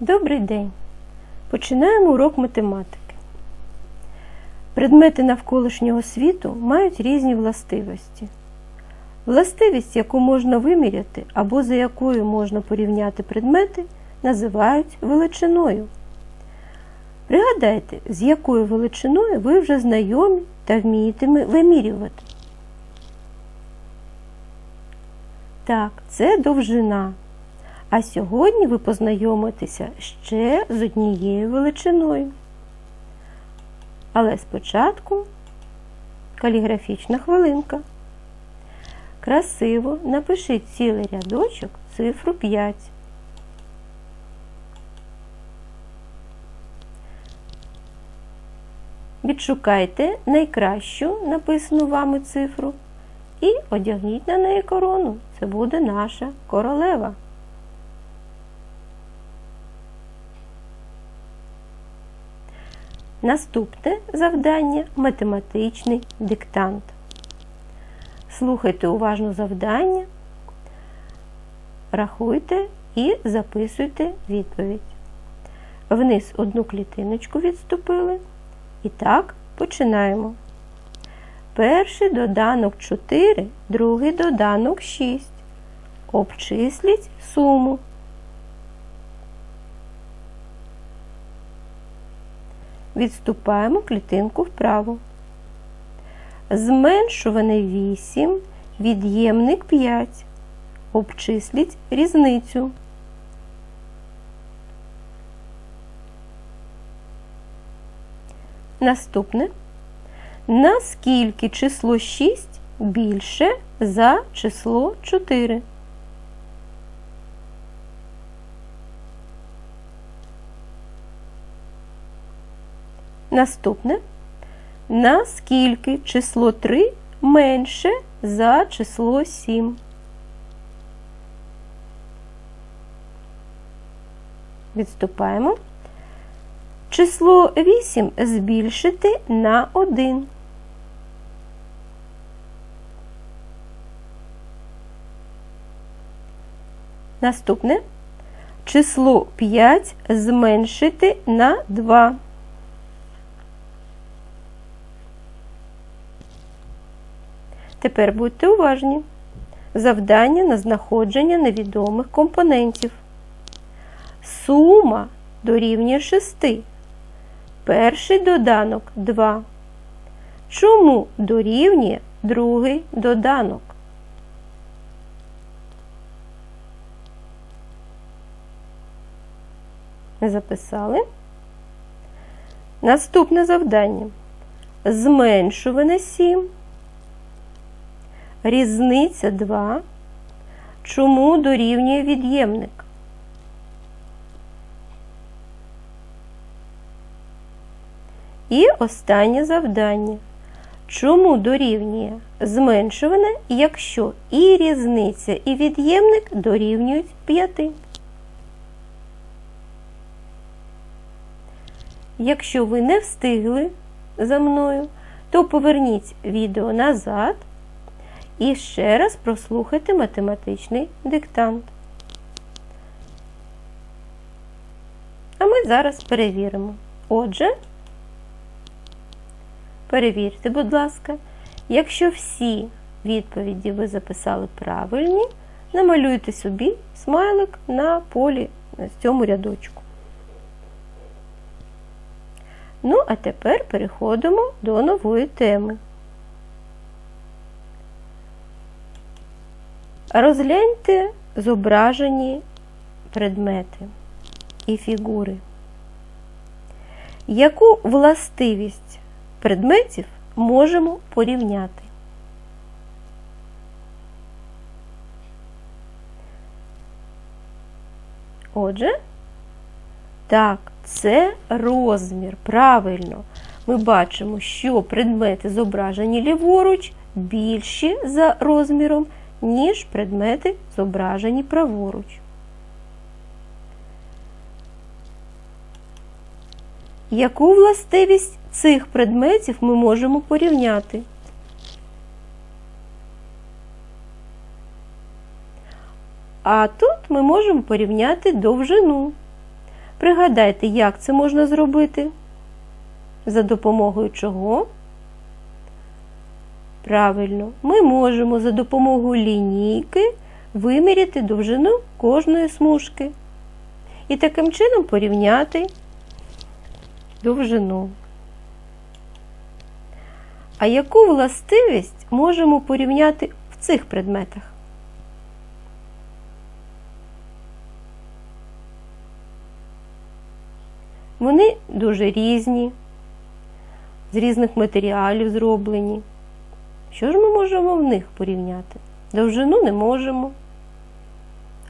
Добрий день! Починаємо урок математики. Предмети навколишнього світу мають різні властивості. Властивість, яку можна виміряти або за якою можна порівняти предмети, називають величиною. Пригадайте, з якою величиною ви вже знайомі та вмієте вимірювати. Так, це довжина. А сьогодні ви познайомитеся ще з однією величиною. Але спочатку каліграфічна хвилинка. Красиво напишіть цілий рядочок цифру 5. Відшукайте найкращу написану вами цифру і одягніть на неї корону. Це буде наша королева. Наступне завдання математичний диктант. Слухайте уважно завдання, рахуйте і записуйте відповідь. Вниз одну клітиночку відступили. І так, починаємо. Перший доданок 4, другий доданок 6. Обчисліть суму. Відступаємо клітинку вправо. Зменшуване 8, від'ємник 5. Обчисліть різницю. Наступне. Наскільки число 6 більше за число 4? Наступне. Наскільки число 3 менше за число 7? Відступаємо. Число 8 збільшити на 1. Наступне. Число 5 зменшити на 2. Тепер будьте уважні. Завдання на знаходження невідомих компонентів. Сума дорівнює 6. Перший доданок 2. Чому дорівнює другий доданок? Записали. Наступне завдання. Зменшуване 7. Різниця 2. Чому дорівнює від'ємник? І останнє завдання. Чому дорівнює зменшуване, якщо і різниця, і від'ємник дорівнюють 5? Якщо ви не встигли за мною, то поверніть відео назад і ще раз прослухайте математичний диктант. А ми зараз перевіримо. Отже, перевірте, будь ласка, якщо всі відповіді ви записали правильні, намалюйте собі смайлик на полі на цьому рядочку. Ну, а тепер переходимо до нової теми. Розгляньте зображені предмети і фігури. Яку властивість предметів можемо порівняти? Отже, так, це розмір. Правильно. Ми бачимо, що предмети зображені ліворуч більші за розміром, ніж предмети зображені праворуч. Яку властивість цих предметів ми можемо порівняти? А тут ми можемо порівняти довжину. Пригадайте, як це можна зробити? За допомогою чого? Правильно, ми можемо за допомогою лінійки виміряти довжину кожної смужки і таким чином порівняти довжину. А яку властивість можемо порівняти в цих предметах? Вони дуже різні, з різних матеріалів зроблені. Що ж ми можемо в них порівняти? Довжину не можемо.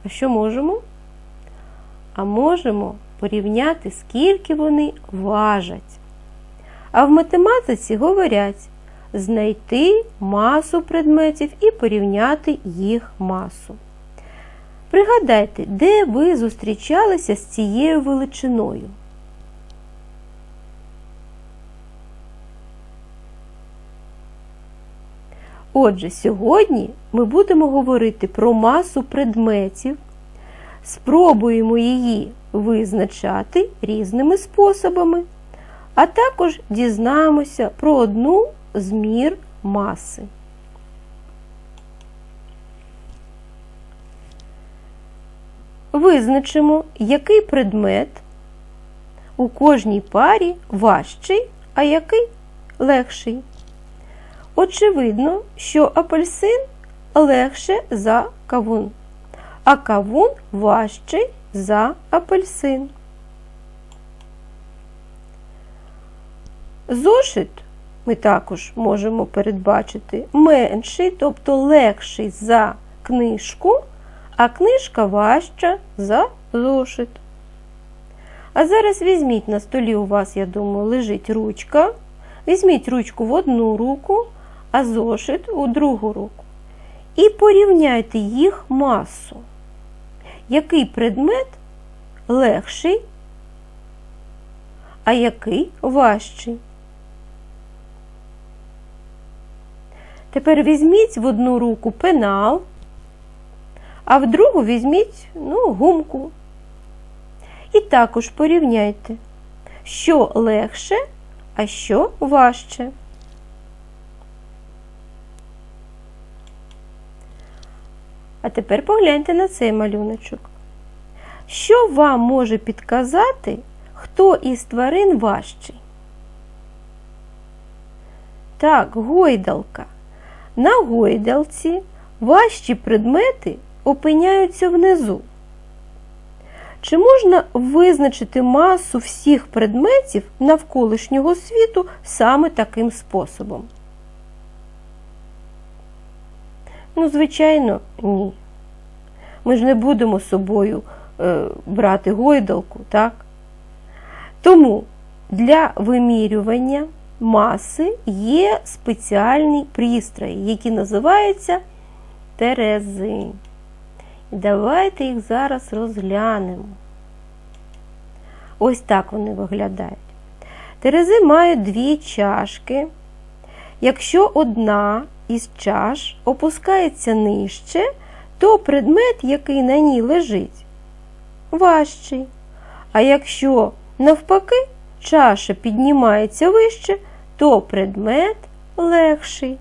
А що можемо? А можемо порівняти, скільки вони важать. А в математиці говорять знайти масу предметів і порівняти їх масу. Пригадайте, де ви зустрічалися з цією величиною? Отже, сьогодні ми будемо говорити про масу предметів, спробуємо її визначати різними способами, а також дізнаємося про одну з мір маси. Визначимо, який предмет у кожній парі важчий, а який легший. Очевидно, що апельсин легше за кавун, а кавун важчий за апельсин. Зошит ми також можемо передбачити менший, тобто легший за книжку, а книжка важча за зошит. А зараз візьміть на столі, у вас, я думаю, лежить ручка. Візьміть ручку в одну руку, а зошит у другу руку. І порівняйте їх масу. Який предмет легший, а який важчий. Тепер візьміть в одну руку пенал, а в другу візьміть ну, гумку. І також порівняйте, що легше, а що важче. А тепер погляньте на цей малюночок. Що вам може підказати, хто із тварин важчий? Так, гойдалка. На гойдалці важчі предмети опиняються внизу. Чи можна визначити масу всіх предметів навколишнього світу саме таким способом? Ну, звичайно, ні. Ми ж не будемо з собою е, брати гойдалку, так? Тому для вимірювання маси є спеціальні пристрої, які називаються терези. І Давайте їх зараз розглянемо. Ось так вони виглядають. Терези мають дві чашки. Якщо одна із чаш опускається нижче, то предмет, який на ній лежить, важчий. А якщо навпаки чаша піднімається вище, то предмет легший.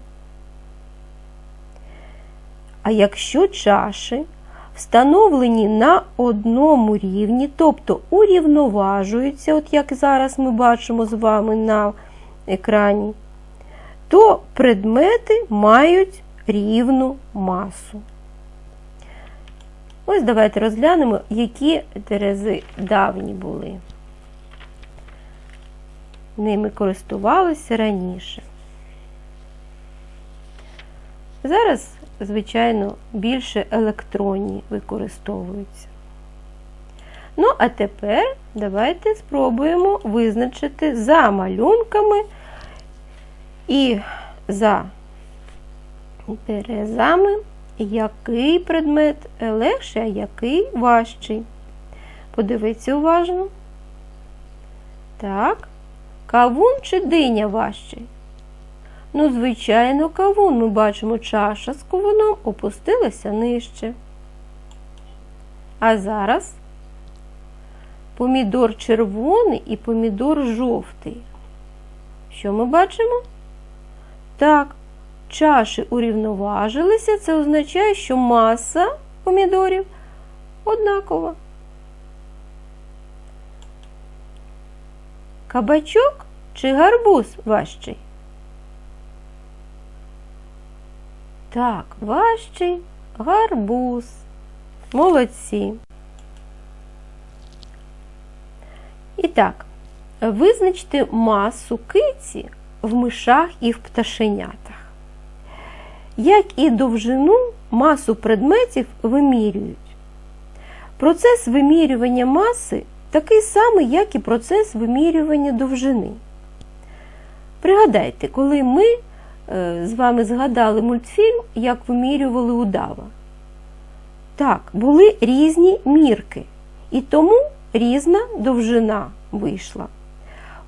А якщо чаші встановлені на одному рівні, тобто урівноважуються, от як зараз ми бачимо з вами на екрані, то предмети мають рівну масу. Ось давайте розглянемо, які терези давні були. Ними користувалися раніше. Зараз, звичайно, більше електронні використовуються. Ну, а тепер давайте спробуємо визначити за малюнками і за терезами, який предмет легший, а який важчий. Подивіться уважно. Так, кавун чи диня важчий? Ну, звичайно, кавун. Ми бачимо, чаша з кавуном опустилася нижче. А зараз помідор червоний і помідор жовтий. Що ми бачимо? Так, чаші урівноважилися, це означає, що маса помідорів однакова. Кабачок чи гарбуз важчий? Так, важчий гарбуз. Молодці. І так, визначте масу киці в мишах і в пташенятах. Як і довжину, масу предметів вимірюють. Процес вимірювання маси такий самий, як і процес вимірювання довжини. Пригадайте, коли ми е, з вами згадали мультфільм, як вимірювали удава. Так, були різні мірки, і тому різна довжина вийшла.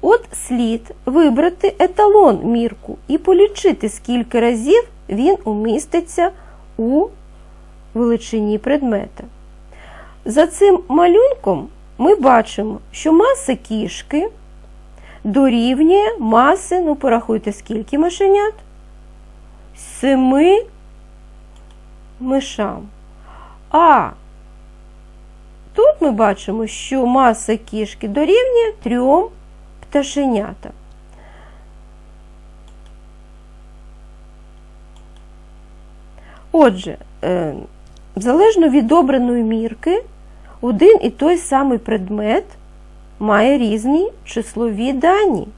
От слід вибрати еталон мірку і полічити, скільки разів він уміститься у величині предмета. За цим малюнком ми бачимо, що маса кішки дорівнює маси, ну порахуйте, скільки мишенят? Семи мишам. А тут ми бачимо, що маса кішки дорівнює трьом пташенятам. Отже, е, залежно від обраної мірки, один і той самий предмет має різні числові дані.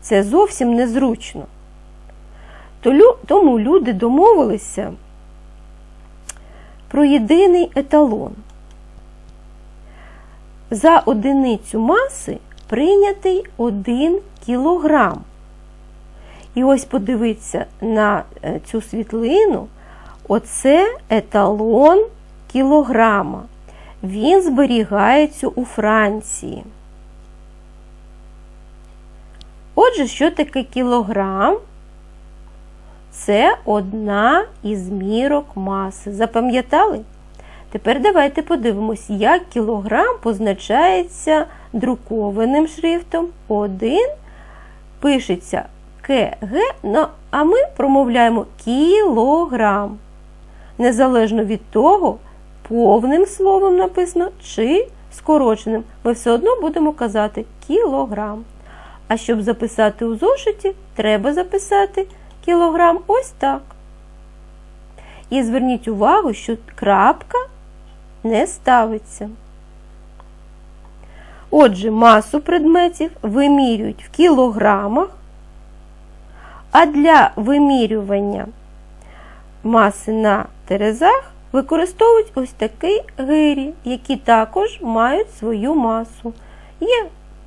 Це зовсім незручно. Тому люди домовилися про єдиний еталон. За одиницю маси прийнятий 1 кілограм. І ось подивіться на е, цю світлину. Оце еталон кілограма. Він зберігається у Франції. Отже, що таке кілограм? Це одна із мірок маси. Запам'ятали? Тепер давайте подивимось, як кілограм позначається друкованим шрифтом. Один пишеться КГ, ну, а ми промовляємо кілограм. Незалежно від того, повним словом написано чи скороченим. Ми все одно будемо казати кілограм. А щоб записати у зошиті, треба записати кілограм ось так. І зверніть увагу, що крапка не ставиться. Отже, масу предметів вимірюють в кілограмах, а для вимірювання маси на терезах використовують ось такі гирі, які також мають свою масу. Є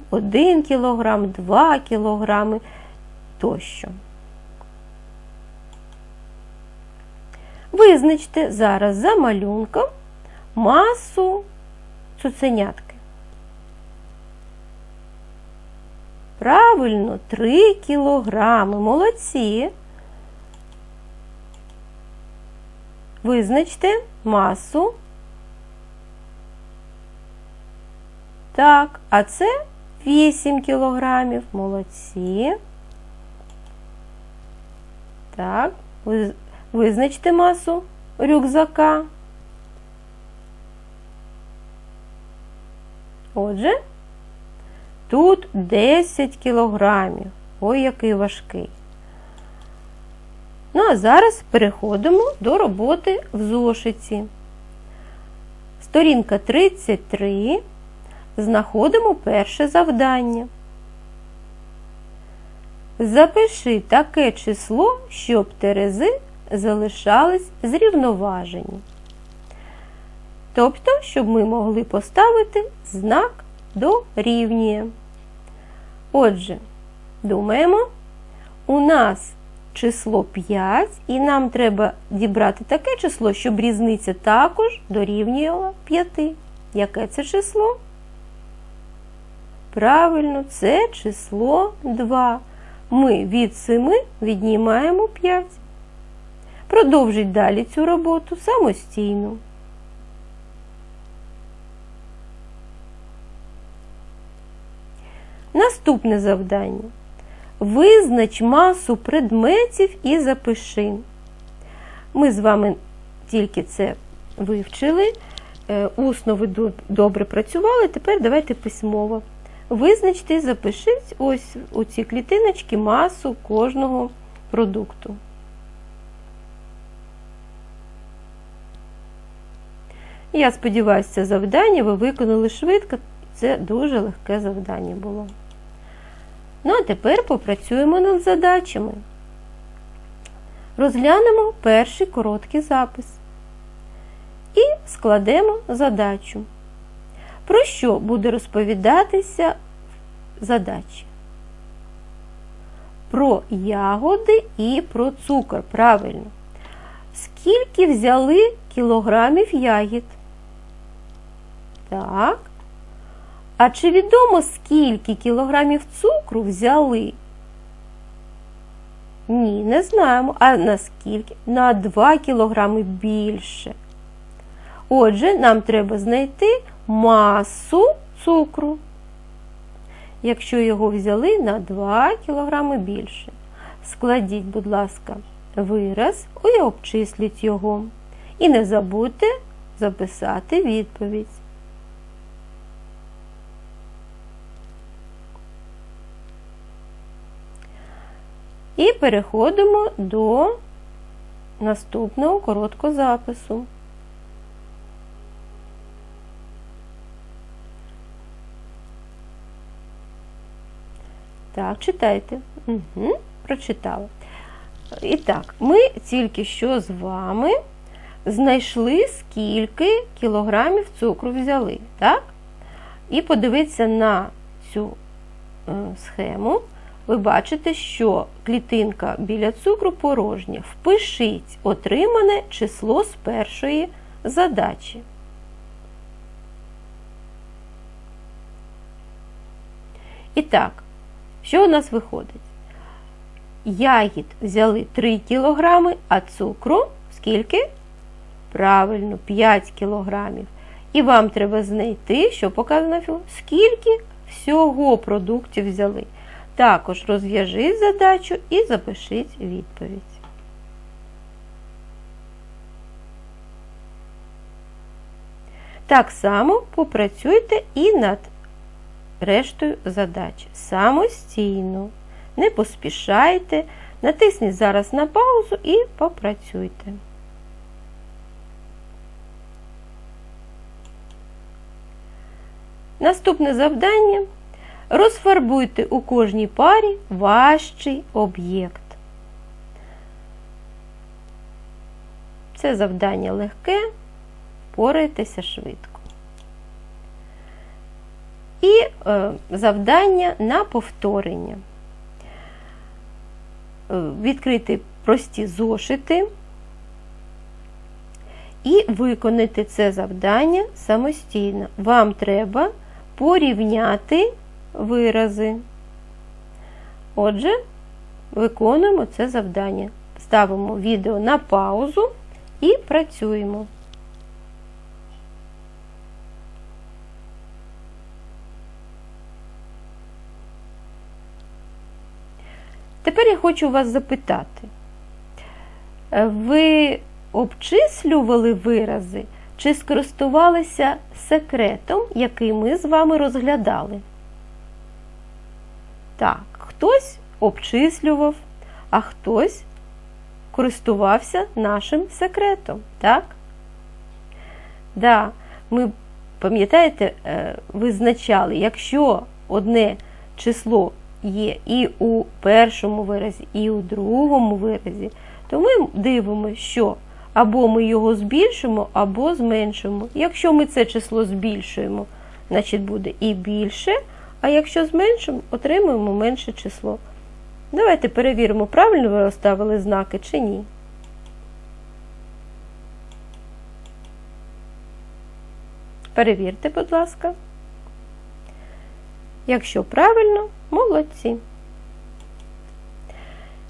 1 кг, 2 кг тощо. Визначте зараз за малюнком масу цуценятки. Правильно, 3 кілограми. Молодці. Визначте масу. Так, а це 8 кілограмів. Молодці. Так, визначте масу рюкзака. Отже, тут 10 кілограмів. Ой, який важкий. Ну, а зараз переходимо до роботи в зошиті. Сторінка 33. Знаходимо перше завдання. Запиши таке число, щоб терези залишались зрівноважені. Тобто, щоб ми могли поставити знак дорівнює. Отже, думаємо, у нас число 5, і нам треба дібрати таке число, щоб різниця також дорівнювала 5. Яке це число? Правильно, це число 2. Ми від 7 віднімаємо 5. Продовжіть далі цю роботу самостійно. Наступне завдання. Визнач масу предметів і запиши. Ми з вами тільки це вивчили. Е, Усно ви добре працювали, тепер давайте письмово. Визначте і запишіть ось у ці клітиночки масу кожного продукту. Я сподіваюся, це завдання ви виконали швидко. Це дуже легке завдання було. Ну, а тепер попрацюємо над задачами. Розглянемо перший короткий запис і складемо задачу. Про що буде розповідатися в задачі? Про ягоди і про цукор. Правильно. Скільки взяли кілограмів ягід? Так. А чи відомо, скільки кілограмів цукру взяли? Ні, не знаємо. А наскільки? На 2 кілограми більше. Отже, нам треба знайти масу цукру. Якщо його взяли на 2 кілограми більше. Складіть, будь ласка, вираз і обчисліть його. І не забудьте записати відповідь. І переходимо до наступного короткого запису. Так, читайте. Угу, прочитала. І так, ми тільки що з вами знайшли, скільки кілограмів цукру взяли. Так? І подивіться на цю е, схему. Ви бачите, що клітинка біля цукру порожня. Впишіть отримане число з першої задачі. І так, що у нас виходить? Ягід взяли 3 кг, а цукру скільки? Правильно, 5 кг. І вам треба знайти, що показано скільки всього продуктів взяли. Також розв'яжіть задачу і запишіть відповідь. Так само попрацюйте і над рештою задач. Самостійно. Не поспішайте, натисніть зараз на паузу і попрацюйте. Наступне завдання. Розфарбуйте у кожній парі важчий об'єкт. Це завдання легке, впорайтеся швидко. І е, завдання на повторення. Е, відкрити прості зошити і виконати це завдання самостійно. Вам треба порівняти вирази. Отже, виконуємо це завдання. Ставимо відео на паузу і працюємо. Тепер я хочу вас запитати. Ви обчислювали вирази чи скористувалися секретом, який ми з вами розглядали? Так, хтось обчислював, а хтось користувався нашим секретом, так? Да, ми, пам'ятаєте, е, визначали, якщо одне число є і у першому виразі, і у другому виразі, то ми дивимося, що або ми його збільшимо, або зменшимо. Якщо ми це число збільшуємо, значить буде і більше. А якщо зменшимо, отримуємо менше число. Давайте перевіримо, правильно ви розставили знаки чи ні. Перевірте, будь ласка. Якщо правильно, молодці.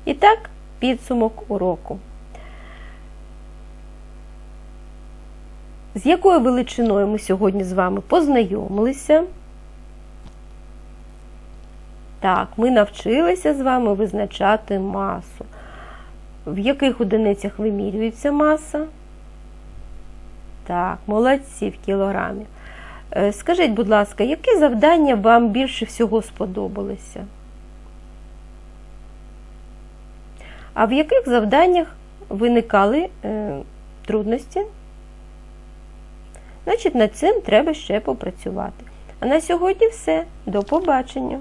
І так, підсумок уроку. З якою величиною ми сьогодні з вами познайомилися? Так, ми навчилися з вами визначати масу. В яких одиницях вимірюється маса? Так, молодці в кілограмі. Е, Скажіть, будь ласка, які завдання вам більше всього сподобалися? А в яких завданнях виникали е, трудності? Значить, над цим треба ще попрацювати. А на сьогодні все. До побачення!